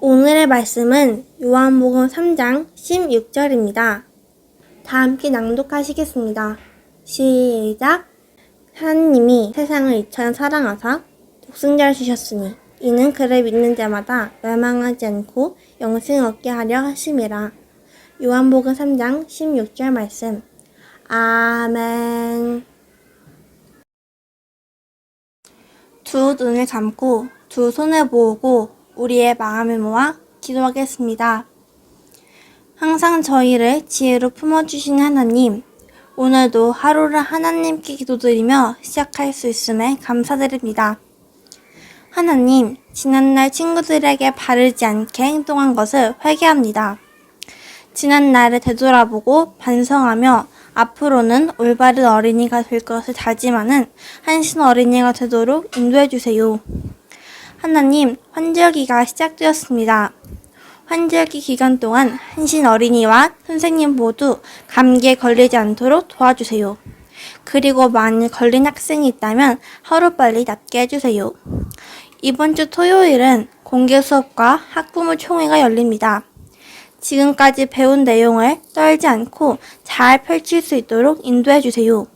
오늘의 말씀은 요한복음 3장 16절입니다. 다 함께 낭독하시겠습니다. 시작. 하나님이 세상을 이처럼 사랑하사 독생자를 주셨으니 이는 그를 믿는 자마다 멸망하지 않고 영생을 얻게 하려 하심이라. 요한복음 3장 16절 말씀. 아멘. 두 눈을 감고 두 손을 모으고 우리의 마음을 모아 기도하겠습니다. 항상 저희를 지혜로 품어주신 하나님, 오늘도 하루를 하나님께 기도드리며 시작할 수 있음에 감사드립니다. 하나님, 지난날 친구들에게 바르지 않게 행동한 것을 회개합니다. 지난날을 되돌아보고 반성하며 앞으로는 올바른 어린이가 될 것을 다짐하는 한신 어린이가 되도록 인도해 주세요. 하나님, 환절기가 시작되었습니다. 환절기 기간 동안 한신 어린이와 선생님 모두 감기에 걸리지 않도록 도와주세요. 그리고 만일 걸린 학생이 있다면 하루빨리 낫게 해주세요. 이번 주 토요일은 공개 수업과 학부모 총회가 열립니다. 지금까지 배운 내용을 떨지 않고 잘 펼칠 수 있도록 인도해 주세요.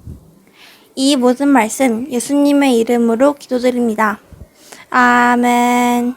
이 모든 말씀 예수님의 이름으로 기도드립니다. 아멘.